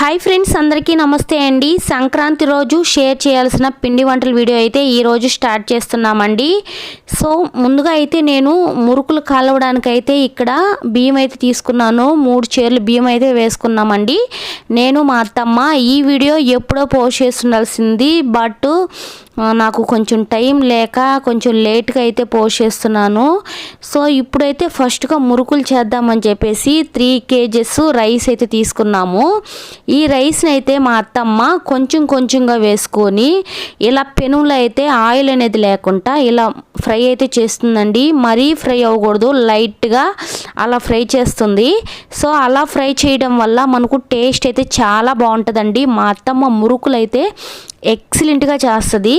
Hi friends అందరికీ నమస్తే అండి. సంక్రాంతి రోజు షేర్ చేయాల్సిన పిండి వంటల వీడియో అయితే ఈరోజు స్టార్ట్ చేస్తున్నామండి. సో ముందుగా అయితే నేను మురుకులు కాలవడానికైతే ఇక్కడ బియ్యం అయితే తీసుకున్నాను. మూడు చీరలు బియ్యం అయితే వేసుకున్నామండి. నేను మా అత్తమ్మ ఈ వీడియో ఎప్పుడో పోస్ట్ చేస్తుండాల్సింది బట్ నాకు కొంచెం టైం లేక కొంచెం లేట్గా అయితే పోస్ట్ చేస్తున్నాను సో ఇప్పుడైతే ఫస్ట్గా మురుకులు చేద్దామని చెప్పేసి త్రీ కేజెస్ రైస్ అయితే తీసుకున్నాము. ఈ రైస్ని అయితే మా అత్తమ్మ కొంచెం కొంచెంగా వేసుకొని ఇలా పెనులో అయితే ఆయిల్ అనేది లేకుండా ఇలా ఫ్రై అయితే చేస్తుందండి. మరీ ఫ్రై అవ్వకూడదు లైట్గా అలా ఫ్రై చేస్తుంది. సో అలా ఫ్రై చేయడం వల్ల మనకు టేస్ట్ అయితే చాలా బాగుంటుందండి. మా అత్తమ్మ మురుకులు అయితే ఎక్సలెంట్గా చేస్తుంది.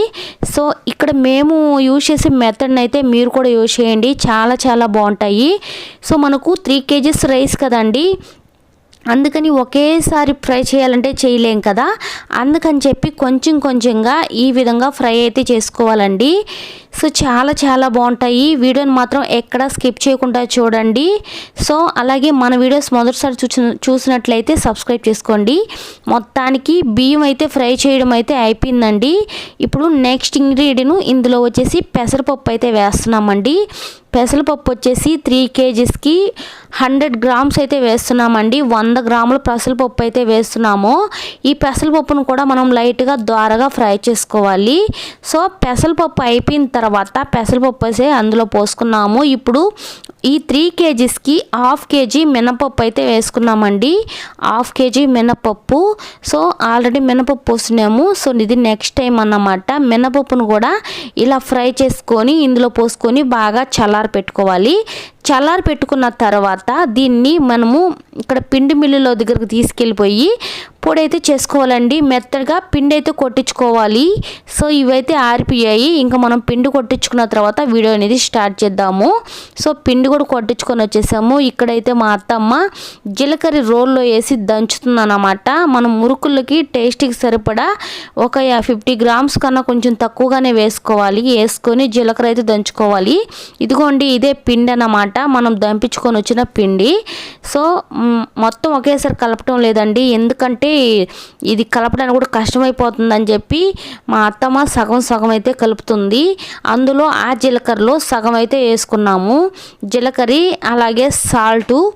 సో ఇక్కడ మేము యూజ్ చేసే మెథడ్ని అయితే మీరు కూడా యూజ్ చేయండి. చాలా చాలా బాగుంటాయి. సో మనకు త్రీ కేజీస్ రైస్ కదండి. అందుకని ఒకేసారి ఫ్రై చేయాలంటే చేయలేం కదా. అందుకని చెప్పి కొంచెం కొంచెంగా ఈ విధంగా ఫ్రై అయితే చేసుకోవాలండి. సో చాలా చాలా బాగుంటాయి. వీడియోని మాత్రం ఎక్కడ స్కిప్ చేయకుండా చూడండి. సో అలాగే మన వీడియోస్ మొదటిసారి చూసిన చూసినట్లయితే సబ్స్క్రైబ్ చేసుకోండి. మొత్తానికి బియ్యం అయితే ఫ్రై చేయడం అయితే అయిపోయిందండి. ఇప్పుడు నెక్స్ట్ ఇంగ్రీడియంట్ ఇందులో వచ్చేసి పెసరపప్పు అయితే వేస్తున్నామండి. పెసరపప్పు వచ్చేసి త్రీ కేజీస్కి హండ్రెడ్ గ్రామ్స్ అయితే వేస్తున్నామండి. వంద గ్రాముల పెసరపప్పు అయితే వేస్తున్నాము. ఈ పెసరపప్పును కూడా మనం లైట్గా ద్వారగా ఫ్రై చేసుకోవాలి. సో పెసరపప్పు అయిపోయిన తర్వాత పెసరపప్పు అందులో పోసుకున్నాము. ఇప్పుడు ఈ త్రీ కేజీస్కి హాఫ్ కేజీ మినపప్పు అయితే వేసుకున్నామండి. హాఫ్ కేజీ మినపప్పు. సో ఆల్రెడీ మినపప్పు పోసినాము సో ఇది నెక్స్ట్ టైం అన్నమాట. మినపప్పును కూడా ఇలా ఫ్రై చేసుకొని ఇందులో పోసుకొని బాగా చల్లారి పెట్టుకోవాలి. చల్లారి పెట్టుకున్న తర్వాత దీన్ని మనము ఇక్కడ పిండి మిల్లులో దగ్గరకు తీసుకెళ్ళిపోయి పొడి అయితే చేసుకోవాలండి. మెత్తగా పిండి అయితే కొట్టించుకోవాలి. సో ఇవైతే ఆరిపోయాయి. ఇంకా మనం పిండి కొట్టించుకున్న తర్వాత వీడియో అనేది స్టార్ట్ చేద్దాము. సో పిండి కూడా కొట్టించుకొని వచ్చేసాము. ఇక్కడైతే మా అత్తమ్మ జీలకర్ర రోల్లో వేసి దంచుతుందన్నమాట. మనం మురుకులకి టేస్ట్కి సరిపడా ఒక ఫిఫ్టీ గ్రామ్స్ కన్నా కొంచెం తక్కువగానే వేసుకోవాలి. వేసుకొని జీలకర్ర అయితే దంచుకోవాలి. ఇదిగోండి ఇదే పిండి అన్నమాట. మనం దంపించుకొని వచ్చిన పిండి. సో మొత్తం ఒకేసారి కలపటం లేదండి. ఎందుకంటే ఇది కలపడానికి కూడా కష్టమైపోతుందని చెప్పి మా అత్తమ్మ సగం సగం అయితే కలుపుతుంది. అందులో ఆ జీలకర్రలో సగం అయితే వేసుకున్నాము. జీలకర్ర అలాగే సాల్టు.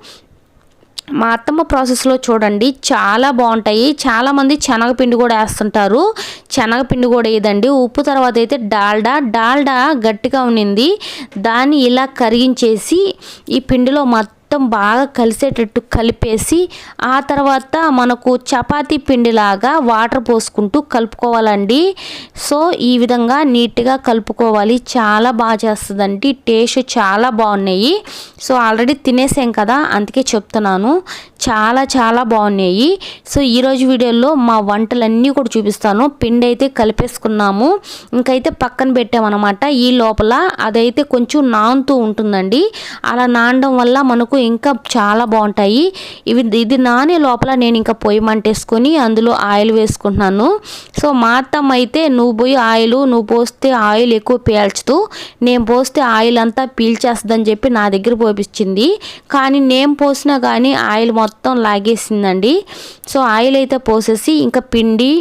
మా అత్తమ్మ ప్రాసెస్లో చూడండి చాలా బాగుంటాయి. చాలామంది శనగపిండి కూడా వేస్తుంటారు. శనగపిండి కూడా ఇదండి ఉప్పు తర్వాత అయితే డాల్డా. డాల్డా గట్టిగా ఉన్నింది దాన్ని ఇలా కరిగించేసి ఈ పిండిలో మొత్తం మొత్తం బాగా కలిసేటట్టు కలిపేసి ఆ తర్వాత మనకు చపాతీ పిండిలాగా వాటర్ పోసుకుంటూ కలుపుకోవాలండి. సో ఈ విధంగా నీట్గా కలుపుకోవాలి. చాలా బాగా చేస్తుందండి. టేస్ట్ చాలా బాగున్నాయి. సో ఆల్రెడీ తినేసాం కదా అందుకే చెప్తున్నాను. చాలా చాలా బాగున్నాయి. సో ఈరోజు వీడియోలో మా వంటలన్నీ కూడా చూపిస్తాను. పిండి అయితే కలిపేసుకున్నాము. ఇంకైతే పక్కన పెట్టామన్నమాట. ఈ లోపల అదైతే కొంచెం నానుతూ ఉంటుందండి. అలా నానడం వల్ల మనకు ఇంకా చాలా బాగుంటాయి. ఇవి ఇది నానే లోపల నేను ఇంకా పొయ్యి మంటేసుకొని అందులో ఆయిల్ వేసుకుంటున్నాను. సో మా అత్తమ్మ అయితే నువ్వు పోయి ఆయిల్ నువ్వు పోస్తే ఆయిల్ ఎక్కువ పీల్చదు. నేను పోస్తే ఆయిల్ అంతా పీల్చేస్తుందని చెప్పి నా దగ్గర పోపించింది కానీ నేను పోసినా కానీ ఆయిల్ మొత్తం లాగేసిందండి. సో ఆయిల్ అయితే పోసేసి ఇంకా పిండి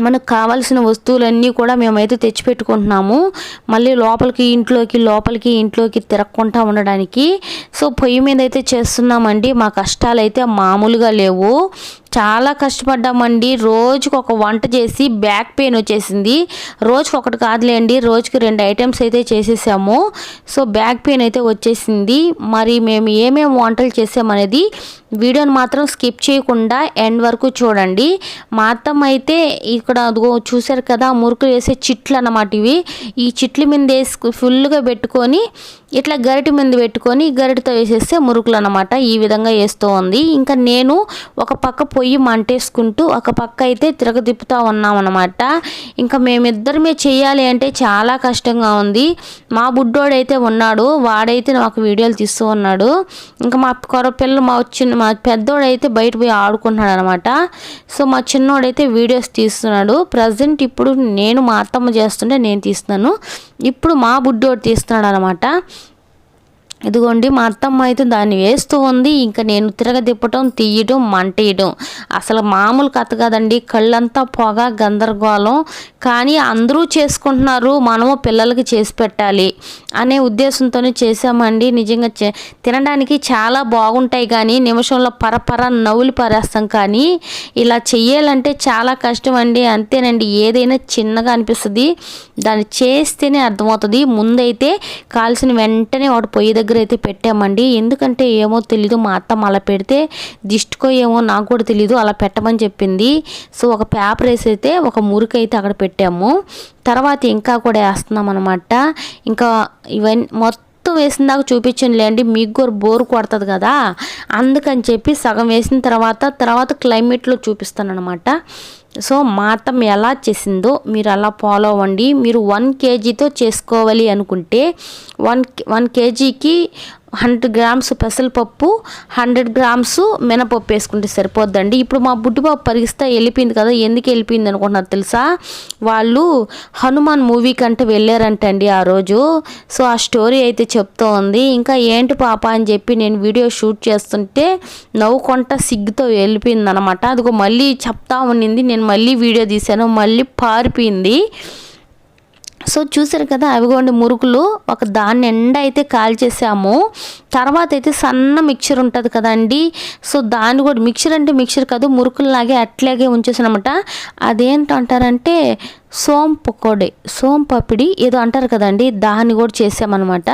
మనకు కావాల్సిన వస్తువులన్నీ కూడా మేమైతే తెచ్చిపెట్టుకుంటున్నాము. మళ్ళీ లోపలికి ఇంట్లోకి లోపలికి ఇంట్లోకి తిరగకుండా ఉండడానికి. సో పొయ్యి మీద అయితే చేస్తున్నామండి. మా కష్టాలు అయితే మామూలుగా లేవు. చాలా కష్టపడ్డామండి. రోజుకు ఒక వంట చేసి బ్యాక్ పెయిన్ వచ్చేసింది. రోజుకి ఒకటి కాదులేండి రోజుకి రెండు ఐటమ్స్ అయితే చేసేసాము. సో బ్యాక్ పెయిన్ అయితే వచ్చేసింది. మరి మేము ఏమేమి వంటలు చేసామనేది వీడియోని మాత్రం స్కిప్ చేయకుండా ఎండ్ వరకు చూడండి. మా అత్తమ్మ అయితే ఇక్కడ అదిగో చూశారు కదా మురుకులు వేసే చిట్లు అన్నమాట ఇవి. ఈ చిట్ల మీద వేసుకు ఫుల్గా పెట్టుకొని ఇట్లా గరిటి మీద పెట్టుకొని గరిటితో వేసేస్తే మురుకులు అనమాట ఈ విధంగా వేస్తూ ఉంది. ఇంకా నేను ఒక పక్క పొయ్యి మంటేసుకుంటూ ఒక పక్క అయితే తిరగదిప్పుతా ఉన్నాం అనమాట ఇంకా మేమిద్దరమే చేయాలి అంటే చాలా కష్టంగా ఉంది. మా బుడ్డోడైతే ఉన్నాడు. వాడైతే నాకు వీడియోలు తీస్తూ ఉన్నాడు. ఇంకా మా కొరపిల్ల మా చిన్న మా పెద్దోడైతే బయట పోయి ఆడుకుంటున్నాడు అనమాట సో మా చిన్నోడైతే వీడియోస్ తీస్తున్నాడు. ప్రజెంట్ ఇప్పుడు నేను మా అత్తమ్మ చేస్తుంటే నేను తీస్తున్నాను. ఇప్పుడు మా బుడ్డోడు తీస్తున్నాడు అనమాట ఇదిగోండి మా అత్తమ్మ అయితే దాన్ని వేస్తూ ఉంది. ఇంకా నేను తిరగదిప్పటం తీయడం మంటేయడం అసలు మామూలు కథ కాదండి. కళ్ళంతా పొగ గందరగోళం. కానీ అందరూ చేసుకుంటున్నారు. మనము పిల్లలకి చేసి పెట్టాలి అనే ఉద్దేశంతోనే చేసామండి నిజంగా తినడానికి చాలా బాగుంటాయి కానీ నిమిషంలో పరపర నవ్వులు పరేస్తాం కానీ ఇలా చెయ్యాలంటే చాలా కష్టం అండి అంతేనండి. ఏదైనా చిన్నగా అనిపిస్తుంది. దాన్ని చేస్తేనే అర్థమవుతుంది. ముందైతే కాల్సిన వెంటనే వాడు పొయ్యి దగ్గర అయితే పెట్టామండి. ఎందుకంటే ఏమో తెలీదు మా అత్తమ్మ అలా పెడితే దిష్టికో ఏమో నాకు కూడా తెలీదు అలా పెట్టమని చెప్పింది. సో ఒక పేపర్ వేసి అయితే ఒక మురికి అయితే అక్కడ పెట్టాము. తర్వాత ఇంకా కూడా వేస్తున్నాం అనమాట ఇంకా ఇవన్నీ మొత్తం మొత్తం వేసిన దాకా చూపించండి మీకు కూడా బోర్ కొడుతుంది కదా. అందుకని చెప్పి సగం వేసిన తర్వాత తర్వాత క్లైమేట్లో చూపిస్తాను అనమాట సో మాతం ఎలా చేసిందో మీరు అలా ఫాలో అవ్వండి. మీరు వన్ కేజీతో చేసుకోవాలి అనుకుంటే వన్ వన్ కేజీకి హండ్రెడ్ గ్రామ్స్ పెసరపప్పు హండ్రెడ్ గ్రామ్స్ మినపప్పు వేసుకుంటే సరిపోద్దండి. ఇప్పుడు మా బుడ్డిపప్పు పరిగిస్తే వెళ్ళిపోయింది కదా ఎందుకు వెళ్ళిపోయింది అనుకుంటున్నారు తెలుసా? వాళ్ళు హనుమాన్ మూవీ కంటే వెళ్ళారంటండి ఆ రోజు. సో ఆ స్టోరీ అయితే చెప్తూ ఉంది. ఇంకా ఏంటి పాప అని చెప్పి నేను వీడియో షూట్ చేస్తుంటే నవ్వుకుంటా సిగ్గుతో వెళ్ళిపోయింది అనమాట అదిగో మళ్ళీ చెప్తా ఉన్నింది. నేను మళ్ళీ వీడియో తీశాను. మళ్ళీ పారిపోయింది. సో చూసారు కదా అవిగోండి మురుకులు ఒక దాన్ని ఎండ అయితే కాల్చేసాము తర్వాత అయితే సన్న మిక్చర్ ఉంటుంది కదండి. సో దాన్ని కూడా మిక్చర్ అంటే మిక్చర్ కాదు మురుకుల్లాగే అట్లాగే ఉంచేసానమాట. అదేంటంటారంటే సోం పకోడీ సోం పపిడి ఏదో అంటారు కదండి దాన్ని కూడా చేసామన్నమాట.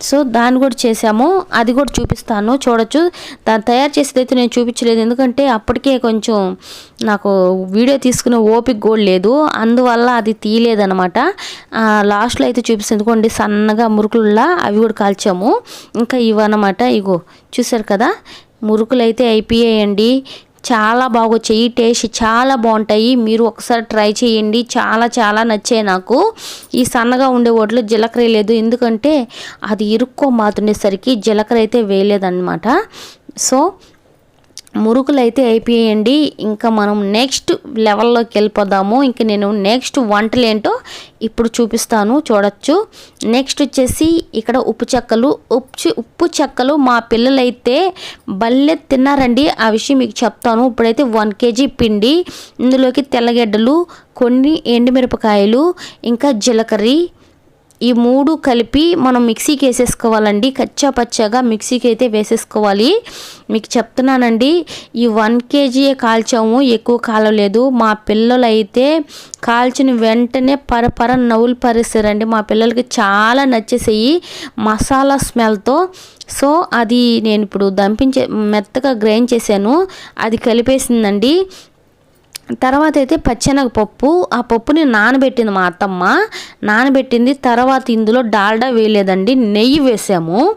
సో దాన్ని కూడా చేసాము. అది కూడా చూపిస్తాను చూడొచ్చు. దాన్ని తయారు చేసేది అయితే నేను చూపించలేదు ఎందుకంటే అప్పటికే కొంచెం నాకు వీడియో తీసుకునే ఓపిక కూడా లేదు. అందువల్ల అది తీయలేదనమాట లాస్ట్లో అయితే చూపిస్తుంది సన్నగా మురుకులులా అవి కూడా కాల్చాము. ఇంకా ఇవన్నమాట ఇగో చూసారు కదా మురుకులు అయితే అయిపోయాయండి. చాలా బాగొచ్చాయి టేస్ట్ చాలా బాగుంటాయి. మీరు ఒకసారి ట్రై చేయండి చాలా చాలా నచ్చాయి నాకు. ఈ సన్నగా ఉండే ఓట్లు జీలకర్ర లేదు ఎందుకంటే అది ఇరుక్కోమాతుండేసరికి జీలకర్ర అయితే వేయలేదన్నమాట. సో మురుకులు అయితే అయిపోయాయండి. ఇంకా మనం నెక్స్ట్ లెవెల్లోకి వెళ్ళిపోదాము. ఇంకా నేను నెక్స్ట్ వంటలు ఏంటో ఇప్పుడు చూపిస్తాను చూడొచ్చు. నెక్స్ట్ వచ్చేసి ఇక్కడ ఉప్పు చెక్కలు. ఉప్పు ఉప్పు చెక్కలు మా పిల్లలైతే బల్లె తిన్నారండి. ఆ విషయం మీకు చెప్తాను. ఇప్పుడైతే వన్ కేజీ పిండి ఇందులోకి తెల్లగడ్డలు కొన్ని ఎండుమిరపకాయలు ఇంకా జీలకర్ర ఈ మూడు కలిపి మనం మిక్సీకి వేసేసుకోవాలండి కచ్చా పచ్చగా మిక్సీకి అయితే వేసేసుకోవాలి. మీకు చెప్తున్నానండి ఈ వన్ కేజీయే కాల్చాము ఎక్కువ కాలలేదు. మా పిల్లలు అయితే కాల్చిన వెంటనే పరపర నవ్వులు పరిస్తారండి. మా పిల్లలకి చాలా నచ్చేసాయి మసాలా స్మెల్తో. సో అది నేను ఇప్పుడు దంపించే మెత్తగా గ్రైండ్ చేశాను. అది కలిపేసిందండి. తర్వాత అయితే పచ్చెనగపప్పు ఆ పప్పుని నానబెట్టింది మా అత్తమ్మ. నానబెట్టింది తర్వాత ఇందులో డాల్డా వేయలేదండి నెయ్యి వేసాము.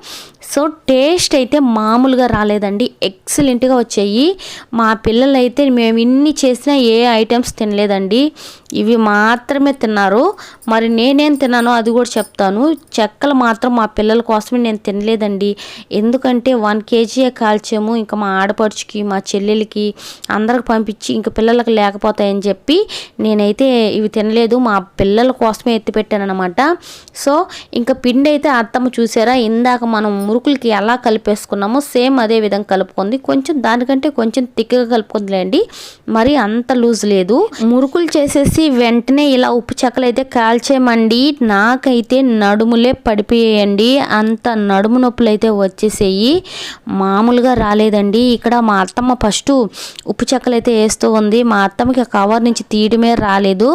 సో టేస్ట్ అయితే మామూలుగా రాలేదండి ఎక్సలెంట్గా వచ్చాయి. మా పిల్లలైతే మేము ఇన్ని చేసినా ఏ ఐటమ్స్ తినలేదండి. ఇవి మాత్రమే తిన్నారు. మరి నేనేం తిన్నానో అది కూడా చెప్తాను. చెక్కలు మాత్రం మా పిల్లల కోసమే నేను తినలేదండి. ఎందుకంటే వన్ కేజీయే కాల్చాము ఇంకా మా ఆడపడుచుకి మా చెల్లెలకి అందరికి పంపించి ఇంకా పిల్లలకు లేకపోతాయని చెప్పి నేనైతే ఇవి తినలేదు. మా పిల్లల కోసమే ఎత్తి అనమాట సో ఇంకా పిండి అయితే అత్తమ్మ చూసారా? ఇందాక మనం మురుకులకి ఎలా కలిపేసుకున్నామో సేమ్ అదే విధంగా కలుపుకుంది. కొంచెం దానికంటే కొంచెం తిక్కగా కలుపుకుందిలేండి. మరి అంత లూజ్ లేదు. మురుకులు చేసేసి వెంటనే ఇలా ఉప్పు చెక్కలు అయితే కాల్చేయమండి. నాకైతే నడుములే పడిపోయాయండి. అంత నడుము నొప్పులు అయితే వచ్చేసేయి. మామూలుగా రాలేదండి. ఇక్కడ మా అత్తమ్మ ఫస్ట్ ఉప్పు చెక్కలు అయితే వేస్తూ ఉంది. మా అత్తమ్మకి కవర్ నుంచి తీయడమే రాలేదు.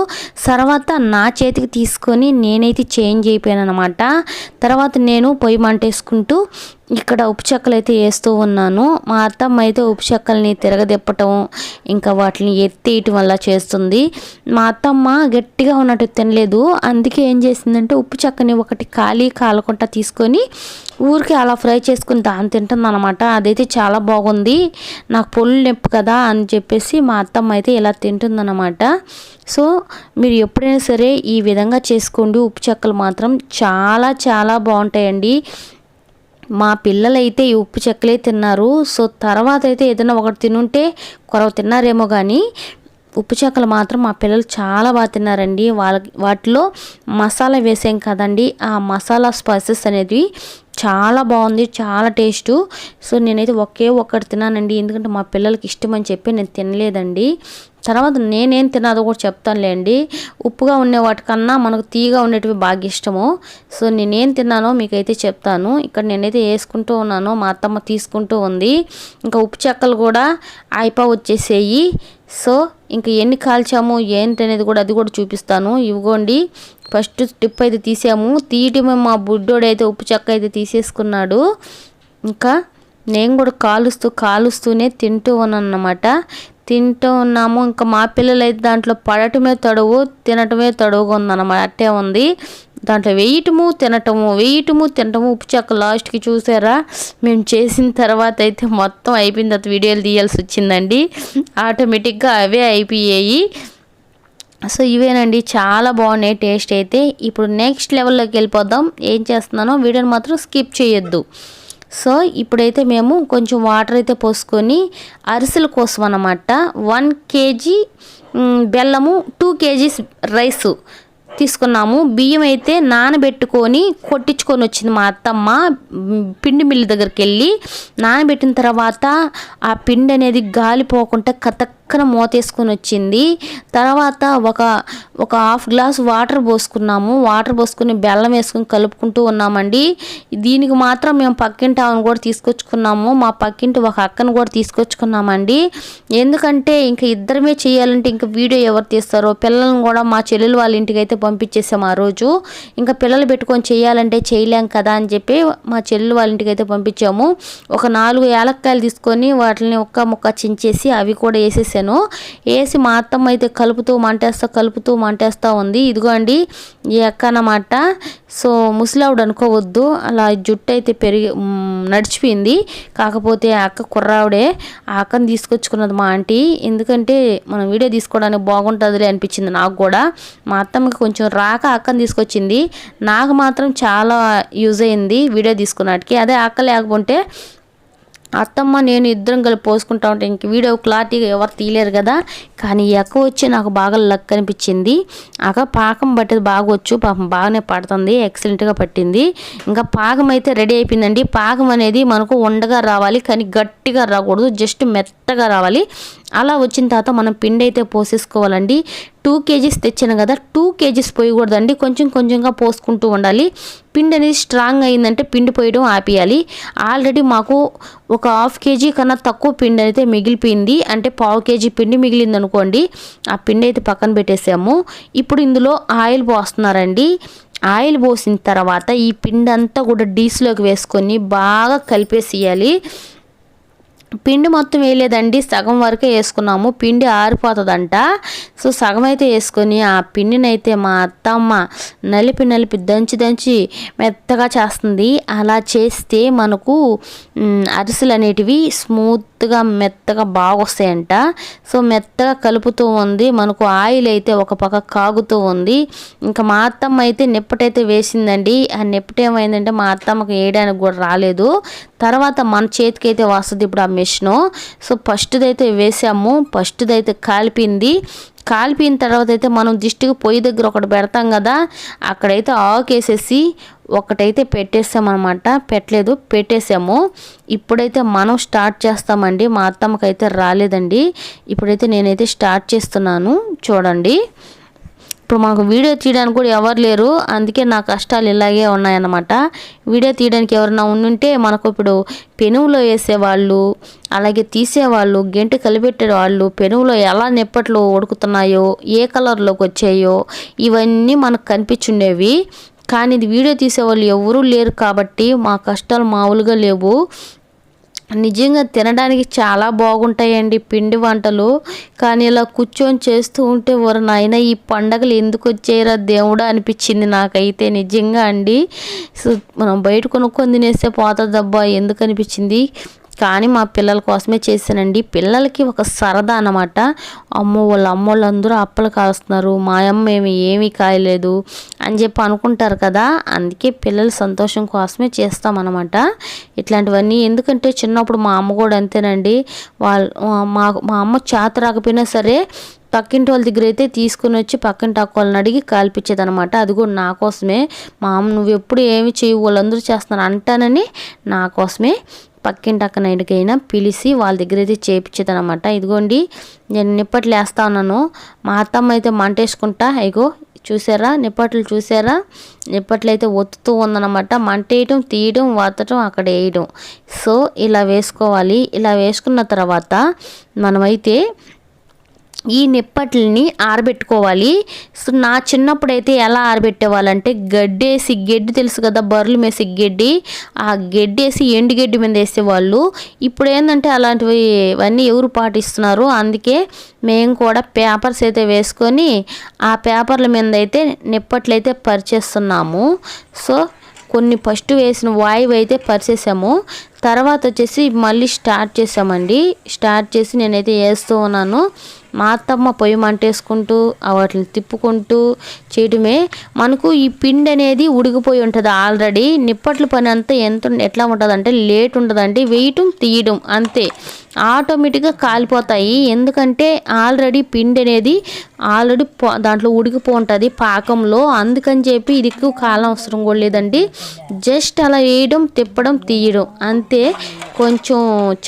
తర్వాత నా చేతికి తీసుకొని నేనైతే చేంజ్ అయిపోయాను అనమాట తర్వాత నేను పొయ్యి మంటేసుకుంటూ ఇక్కడ ఉప్పు చెక్కలు అయితే వేస్తూ ఉన్నాను. మా అత్తమ్మ అయితే ఉప్పు చెక్కల్ని తిరగదిప్పటం ఇంకా వాటిని ఎత్తేయటం వల్ల చేస్తుంది. మా అత్తమ్మ గట్టిగా ఉన్నట్టు తినలేదు. అందుకే ఏం చేసిందంటే ఉప్పు చెక్కని ఒకటి ఖాళీ కాలకుండా తీసుకొని ఊరికి అలా ఫ్రై చేసుకుని దాన్ని తింటుంది అనమాట అదైతే చాలా బాగుంది. నాకు పొల్లు నొప్పి కదా అని చెప్పేసి మా అత్తమ్మ అయితే ఇలా తింటుందన్నమాట. సో మీరు ఎప్పుడైనా సరే ఈ విధంగా చేసుకోండి. ఉప్పు చెక్కలు మాత్రం చాలా చాలా బాగుంటాయండి. మా పిల్లలైతే ఈ ఉప్పు చెక్కలే తిన్నారు. సో తర్వాత అయితే ఏదైనా ఒకటి తినుంటే కొరవ తిన్నారేమో కానీ ఉప్పు చెక్కలు మాత్రం మా పిల్లలు చాలా బాగా తిన్నారండి. వాళ్ళ వాటిలో మసాలా వేసాం కదండి. ఆ మసాలా స్పైసెస్ అనేది చాలా బాగుంది చాలా టేస్ట్. సో నేనైతే ఒకే ఒక్కటి తిన్నానండి. ఎందుకంటే మా పిల్లలకి ఇష్టం అని చెప్పి నేను తినలేదండి. తర్వాత నేనేం తినాదో కూడా చెప్తానులేండి. ఉప్పుగా ఉండే వాటికన్నా మనకు తీగా ఉండేటివి బాగా ఇష్టము. సో నేనేం తిన్నానో మీకైతే చెప్తాను. ఇక్కడ నేనైతే వేసుకుంటూ ఉన్నాను. మా అత్తమ్మ తీసుకుంటూ ఉంది. ఇంకా ఉప్పు చెక్కలు కూడా అయిపో వచ్చేసేయి. సో ఇంకా ఎన్ని కాల్చాము ఏంటి అనేది కూడా అది కూడా చూపిస్తాను. ఇవ్వండి. ఫస్ట్ స్టిప్ అయితే తీసాము. తీయటమే మా బుడ్డోడు అయితే ఉప్పు చెక్క అయితే తీసేసుకున్నాడు. ఇంకా నేను కూడా కాలుస్తూ కాలుస్తూనే తింటూ ఉన్నాను అన్నమాట తింటూ ఉన్నాము. ఇంకా మా పిల్లలు అయితే దాంట్లో పడటమే తడువు తినటమే తడువుగా ఉందన్నమాట అట్టే ఉంది. దాంట్లో వేయటము తినటము వేయటము తినటము. ఉప్పు చెక్క లాస్ట్కి చూసారా? మేము చేసిన తర్వాత అయితే మొత్తం అయిపోయిన తర్వాత వీడియోలు తీయాల్సి వచ్చిందండి. ఆటోమేటిక్గా అవే అయిపోయాయి. సో ఇవేనండి. చాలా బాగున్నాయి. టేస్ట్ అయితే. ఇప్పుడు నెక్స్ట్ లెవెల్లోకి వెళ్ళిపోదాం. ఏం చేస్తున్నానో వీడియోని మాత్రం స్కిప్ చేయొద్దు. సో ఇప్పుడైతే మేము కొంచెం వాటర్ అయితే పోసుకొని అరిసెల కోసం అన్నమాట వన్ కేజీ బెల్లము టూ కేజీస్ రైసు. తీసుకున్నాము. బియ్యం అయితే నానబెట్టుకొని కొట్టించుకొని వచ్చింది మా అత్తమ్మ. పిండి మిల్లు దగ్గరికి వెళ్ళి నానబెట్టిన తర్వాత ఆ పిండి అనేది గాలిపోకుండా కతక్కన పక్కన మూతేసుకొని వచ్చింది. తర్వాత ఒక ఒక హాఫ్ గ్లాస్ వాటర్ పోసుకున్నాము. వాటర్ పోసుకుని బెల్లం వేసుకుని కలుపుకుంటూ ఉన్నామండి. దీనికి మాత్రం మేము పక్కింటి ఆమెను కూడా తీసుకొచ్చుకున్నాము. మా పక్కింటి ఒక అక్కను కూడా తీసుకొచ్చుకున్నామండి. ఎందుకంటే ఇంకా ఇద్దరమే చేయాలంటే ఇంకా వీడియో ఎవరు తీస్తారో పిల్లలను కూడా మా చెల్లెలు వాళ్ళ ఇంటికి అయితే పంపించేసాము ఆ రోజు. ఇంకా పిల్లలు పెట్టుకొని చేయాలంటే చేయలేం కదా అని చెప్పి మా చెల్లెలు వాళ్ళ ఇంటికి అయితే పంపించాము. ఒక నాలుగు ఏలక్కాయలు తీసుకొని వాటిని ఒక్క ముక్క చించేసి అవి కూడా వేసేసాను. వేసి మా అత్తమ్మ అయితే కలుపుతూ మంటేస్తా కలుపుతూ మంటేస్తూ ఉంది. ఇదిగో అండి ఈ అక్క అన్నమాట. సో ముసలావుడు అనుకోవద్దు. అలా జుట్టు అయితే పెరిగి నడిచిపోయింది. కాకపోతే ఆ అక్క కుర్రావుడే ఆ అక్కను తీసుకొచ్చుకున్నది మా ఆంటీ. ఎందుకంటే మనం వీడియో తీసుకోవడానికి బాగుంటుందిలే అనిపించింది నాకు కూడా. మా అత్తమ్మకి కొంచెం కొంచెం రాక అక్కని తీసుకొచ్చింది. నాకు మాత్రం చాలా యూజ్ అయింది వీడియో తీసుకున్నట్టుకి. అదే అక్క లేకపోతే అత్తమ్మ నేను ఇద్దరం కలిపి పోసుకుంటా ఉంటే ఇంక వీడియో క్లారిటీగా ఎవరు తీయలేరు కదా. కానీ ఎక్క వచ్చి నాకు బాగా లక్ అనిపించింది. అక్క పాకం పట్టేది బాగా వచ్చు పాపం బాగానే పడుతుంది ఎక్సలెంట్గా పట్టింది. ఇంకా పాకం అయితే రెడీ అయిపోయిందండి. పాకం అనేది మనకు ఉండగా రావాలి కానీ గట్టిగా రాకూడదు జస్ట్ మెత్తగా రావాలి. అలా వచ్చిన తర్వాత మనం పిండి అయితే పోసేసుకోవాలండి. టూ కేజీస్ తెచ్చాను కదా టూ కేజీస్ పోయకూడదండి. కొంచెం కొంచెంగా పోసుకుంటూ ఉండాలి. పిండి అనేది స్ట్రాంగ్ అయిందంటే పిండి పోయడం ఆపేయాలి. ఆల్రెడీ మాకు ఒక హాఫ్ కేజీ కన్నా తక్కువ పిండి అయితే మిగిలిపోయింది. అంటే పావు కేజీ పిండి మిగిలింది అనుకోండి ఆ పిండి అయితే పక్కన పెట్టేసాము. ఇప్పుడు ఇందులో ఆయిల్ పోస్తున్నారండి. ఆయిల్ పోసిన తర్వాత ఈ పిండి అంతా కూడా డీస్లోకి వేసుకొని బాగా కలిపేసేయాలి. పిండి మొత్తం వేయలేదండి సగం వరకే వేసుకున్నాము. పిండి ఆరిపోతుందంట. సో సగం అయితే వేసుకొని ఆ పిండిని అయితే మా అత్తమ్మ నలిపి నలిపి దంచి దంచి మెత్తగా చేస్తుంది. అలా చేస్తే మనకు అరిసెలు అనేటివి స్మూత్గా మెత్తగా బాగా వస్తాయంట సో మెత్తగా కలుపుతూ ఉంది. మనకు ఆయిల్ అయితే ఒక పక్క కాగుతూ ఉంది. ఇంకా మా అత్తమ్మ అయితే నిప్పటైతే వేసిందండి. ఆ నిప్పటి ఏమైందంటే మా అత్తమ్మకి వేయడానికి కూడా రాలేదు. తర్వాత మన చేతికి అయితే వస్తుంది ఇప్పుడు ఆ మిషను. సో ఫస్ట్ది అయితే వేసాము. ఫస్ట్ది అయితే కాలిపింది. కాలిపోయిన తర్వాత అయితే మనం దిష్టికి పొయ్యి దగ్గర ఒకటి పెడతాం కదా అక్కడైతే ఆకేసేసి ఒకటైతే పెట్టేసామన్నమాట. పెట్టలేదు పెట్టేసాము. ఇప్పుడైతే మనం స్టార్ట్ చేస్తామండి. మా అత్తమ్మకైతే రాలేదండి. ఇప్పుడైతే నేనైతే స్టార్ట్ చేస్తున్నాను. చూడండి. ఇప్పుడు మాకు వీడియో తీయడానికి కూడా ఎవరు లేరు. అందుకే నా కష్టాలు ఇలాగే ఉన్నాయన్నమాట. వీడియో తీయడానికి ఎవరైనా ఉండుంటే మనకు ఇప్పుడు పెనువులో వేసేవాళ్ళు అలాగే తీసేవాళ్ళు గెంటి కలిపెట్టే వాళ్ళు పెనువులో ఎలా నిప్పట్లు ఉడుకుతున్నాయో ఏ కలర్లోకి వచ్చాయో ఇవన్నీ మనకు కనిపించుండేవి. కానీ ఇది వీడియో తీసేవాళ్ళు ఎవరూ లేరు కాబట్టి మా కష్టాలు మామూలుగా లేవు. నిజంగా తినడానికి చాలా బాగుంటాయండి పిండి వంటలు. కానీ ఇలా కూర్చొని చేస్తూ ఉంటే వారు నాయన ఈ పండగలు ఎందుకు వచ్చాయిరా దేవుడా అనిపించింది నాకైతే నిజంగా అండి. సో మనం బయట కొనుక్కొని తినేస్తే పోతుందబ్బా ఎందుకు అనిపించింది? కానీ మా పిల్లల కోసమే చేశానండి. పిల్లలకి ఒక సరదా అనమాట అమ్మో వాళ్ళ అమ్మోళ్ళు అందరూ అప్పలు కాస్తున్నారు. మా అమ్మ ఏమి ఏమీ కాయలేదు అని చెప్పి అనుకుంటారు కదా. అందుకే పిల్లల సంతోషం కోసమే చేస్తామన్నమాట. ఇట్లాంటివన్నీ ఎందుకంటే చిన్నప్పుడు మా అమ్మ కూడా అంతేనండి. వాళ్ళు మా మా అమ్మ చేత రాకపోయినా సరే పక్కింటి వాళ్ళ దగ్గర అయితే తీసుకుని వచ్చి పక్కింటి అక్క వాళ్ళని అడిగి కాల్పించేదనమాట అది కూడా నా కోసమే. మా అమ్మ నువ్వు ఎప్పుడు ఏమి చేయవు వాళ్ళందరూ చేస్తున్నారు అంటానని నా కోసమే పక్కింటి అక్క నైట్కైనా పిలిచి వాళ్ళ దగ్గర అయితే చేపించేది ఇదిగోండి నేను నిప్పట్లు వేస్తా ఉన్నాను. మా అత్తమ్మ అయితే మంటేసుకుంటా ఇగో చూసారా? నిప్పట్లు చూసారా? నిప్పట్లు అయితే ఒత్తుతూ ఉందన్నమాట. మంటేయటం తీయడం వత్తటం అక్కడ వేయడం సో ఇలా వేసుకోవాలి. ఇలా వేసుకున్న తర్వాత మనమైతే ఈ నిప్పట్లని ఆరబెట్టుకోవాలి. సో నా చిన్నప్పుడు అయితే ఎలా ఆరబెట్టేవాళ్ళంటే గడ్డేసి గడ్డి తెలుసు కదా బర్రెలు మేసి గడ్డి. ఆ గడ్డేసి ఎండు గడ్డి మీద వేసేవాళ్ళు. ఇప్పుడు ఏంటంటే అలాంటివి ఇవన్నీ ఎవరు పాటిస్తున్నారు? అందుకే మేము కూడా పేపర్స్ అయితే వేసుకొని ఆ పేపర్ల మీద అయితే నిప్పట్లు అయితే పరిచేస్తున్నాము. సో కొన్ని ఫస్ట్ వేసిన వాయువు అయితే పరిచేసాము. తర్వాత వచ్చేసి మళ్ళీ స్టార్ట్ చేసామండి. స్టార్ట్ చేసి నేనైతే వేస్తూ ఉన్నాను. మా అత్తమ్మ పొయ్యి మంటేసుకుంటూ వాటిని తిప్పుకుంటూ చేయడమే మనకు ఈ పిండి అనేది ఉడికిపోయి ఉంటుంది ఆల్రెడీ. నిప్పట్ల పని అంతా ఎంత ఎట్లా ఉంటుంది అంటే లేట్ ఉంటుందండి వేయటం తీయడం అంతే. ఆటోమేటిక్గా కాలిపోతాయి. ఎందుకంటే ఆల్రెడీ పిండి అనేది ఆల్రెడీ దాంట్లో ఉడికిపో ఉంటుంది పాకంలో. అందుకని చెప్పి ఇది ఎక్కువ కాలం అవసరం కూడా లేదండి. జస్ట్ అలా వేయడం తిప్పడం తీయడం అంతే. కొంచెం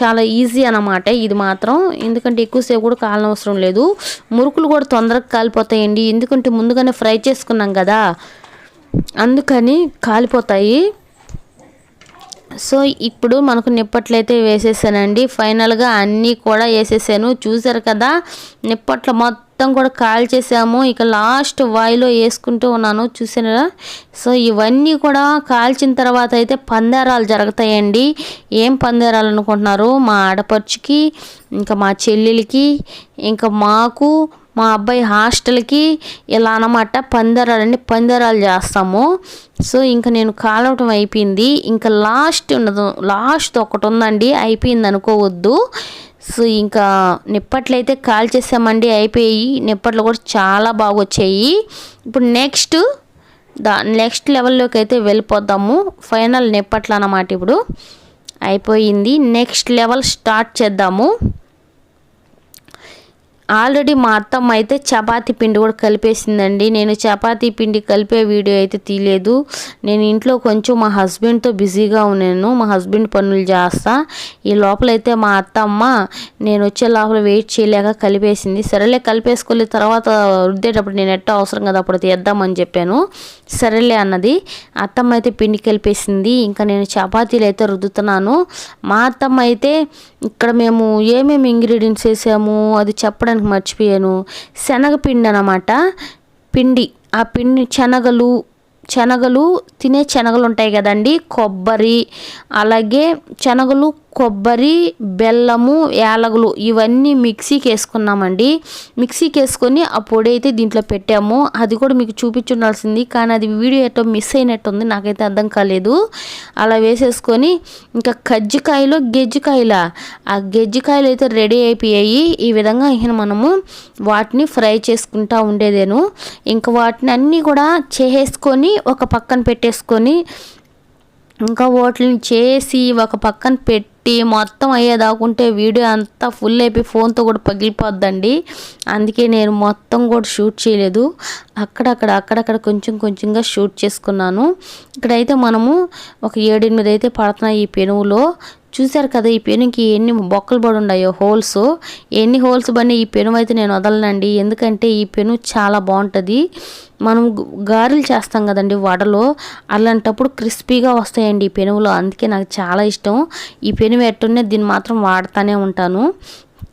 చాలా ఈజీ అనమాట ఇది మాత్రం. ఎందుకంటే ఎక్కువసేపు కూడా కాలం అవసరం లేదు. మురుకులు కూడా తొందరగా కాలిపోతాయండి. ఎందుకంటే ముందుగానే ఫ్రై చేసుకున్నాం కదా. అందుకని కాలిపోతాయి. సో ఇప్పుడు మనకు నిప్పట్లయితే వేసేసానండి. ఫైనల్గా అన్నీ కూడా వేసేసాను. చూసారు కదా? నిప్పట్లు మొత్తం మొత్తం కూడా కాల్ చేసాము ఇక లాస్ట్ వాయిలో వేసుకుంటూ ఉన్నాను. చూసారా సో ఇవన్నీ కూడా కాల్చిన తర్వాత అయితే పందేరాలు జరుగుతాయండి. ఏం పందేరాలు అనుకుంటున్నారు? మా ఆడపడుచుకి ఇంకా మా చెల్లెలకి ఇంకా మాకు మా అబ్బాయి హాస్టల్కి ఇలా అనమాట పందేరాలండి. పందేరాలు చేస్తాము. సో ఇంకా నేను కాలవటం అయిపోయింది. ఇంకా లాస్ట్ ఉండదు లాస్ట్ ఒకటి ఉందండి. అయిపోయింది అనుకోవద్దు. సో ఇంకా నిప్పట్లు అయితే కాల్ చేసామండి అయిపోయి నిప్పట్లు కూడా చాలా బాగా వచ్చాయి ఇప్పుడు నెక్స్ట్ దా నెక్స్ట్ లెవెల్లోకి అయితే వెళ్ళిపోదాము. ఫైనల్ నిప్పట్లు అన్నమాట ఇప్పుడు. అయిపోయింది. నెక్స్ట్ లెవెల్ స్టార్ట్ చేద్దాము. ఆల్రెడీ మా అత్తమ్మ అయితే చపాతీ పిండి కూడా కలిపేసిందండి. నేను చపాతీ పిండి కలిపే వీడియో అయితే తీయలేదు. నేను ఇంట్లో కొంచెం మా హస్బెండ్తో బిజీగా ఉన్నాను. మా హస్బెండ్ పనులు చేస్తా. ఈ లోపలైతే మా అత్తమ్మ నేను వచ్చే లోపల వెయిట్ చేయలేక కలిపేసింది. సరేలే కలిపేసుకోలే తర్వాత రుద్దేటప్పుడు నేను ఎట్ట అవసరం కదా అప్పుడు తీద్దామని చెప్పాను. సరేలే అన్నది. అత్తమ్మ అయితే పిండి కలిపేసింది. ఇంకా నేను చపాతీలు అయితే రుద్దుతున్నాను. మా అత్తమ్మ అయితే ఇక్కడ మేము ఏమేమి ఇంగ్రీడియంట్స్ వేసాము అది చెప్పడానికి మర్చిపోయాను. శనగపిండి అనమాట పిండి. ఆ పిండి శనగలు శనగలు తినే శనగలు ఉంటాయి కదండి కొబ్బరి అలాగే శనగలు కొబ్బరి బెల్లము యాలగులు ఇవన్నీ మిక్సీకి వేసుకున్నామండి మిక్సీకి వేసుకొని ఆ పొడి అయితే దీంట్లో పెట్టాము. అది కూడా మీకు చూపించుండాల్సింది. కానీ అది వీడియో ఎట్టో మిస్ అయినట్టుంది. నాకైతే అర్థం కాలేదు. అలా వేసేసుకొని ఇంకా కజ్జికాయలు గెజ్జికాయల. ఆ గెజ్జికాయలు అయితే రెడీ అయిపోయాయి. ఈ విధంగా ఇక మనము వాటిని ఫ్రై చేసుకుంటా ఉండేదేను. ఇంకా వాటిని అన్నీ కూడా చేసేసుకొని ఒక పక్కన పెట్టేసుకొని ఇంకా వాటిని చేసి ఒక పక్కన పెట్టి కొట్టి మొత్తం అయ్యేదాకుంటే వీడియో అంతా ఫుల్ అయిపోయి ఫోన్తో కూడా పగిలిపోద్దండి. అందుకే నేను మొత్తం కూడా షూట్ చేయలేదు. అక్కడక్కడ అక్కడక్కడ కొంచెం కొంచెంగా షూట్ చేసుకున్నాను. ఇక్కడైతే మనము ఒక ఏడెనిమిది అయితే పడుతున్నాయి ఈ పెనువులో. చూశారు కదా ఈ పెనుకి ఎన్ని బొక్కలు పడి ఉన్నాయో హోల్స్ ఎన్ని హోల్స్ పడినా ఈ పెను అయితే నేను వదలనండి. ఎందుకంటే ఈ పెను చాలా బాగుంటుంది. మనం గారెలు చేస్తాం కదండి వడలో. అలాంటప్పుడు క్రిస్పీగా వస్తాయండి ఈ పెనుగులో అందుకే నాకు చాలా ఇష్టం. ఈ పెను ఎట్టున్నే దీన్ని మాత్రం వాడుతూనే ఉంటాను.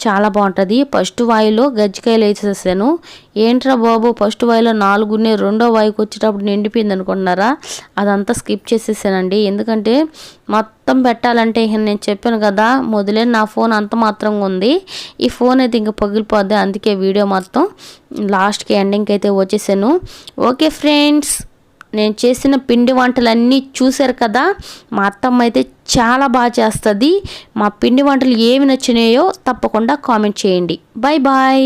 చాలా బాగుంటుంది. ఫస్ట్ వాయిలో గజ్జికాయలు వేసేసాను ఏంట్రా బాబు ఫస్ట్ వాయిలో నాలుగునే రెండో వాయికి వచ్చేటప్పుడు నిండిపోయింది అనుకుంటున్నారా? అదంతా స్కిప్ చేసేసానండి. ఎందుకంటే మొత్తం పెట్టాలంటే నేను చెప్పాను కదా మొదలే నా ఫోన్ అంత మాత్రంగా ఉంది. ఈ ఫోన్ అయితే ఇంకా పగిలిపోద్ది అందుకే వీడియో మొత్తం లాస్ట్కి ఎండింగ్కి అయితే వచ్చేసాను. ఓకే ఫ్రెండ్స్ నేను చేసిన పిండి వంటలన్నీ చూశారు కదా మా అత్తమ్మ అయితే చాలా బాగా చేస్తుంది. మా పిండి వంటలు ఏమి నచ్చినాయో తప్పకుండా కామెంట్ చేయండి. Bye bye.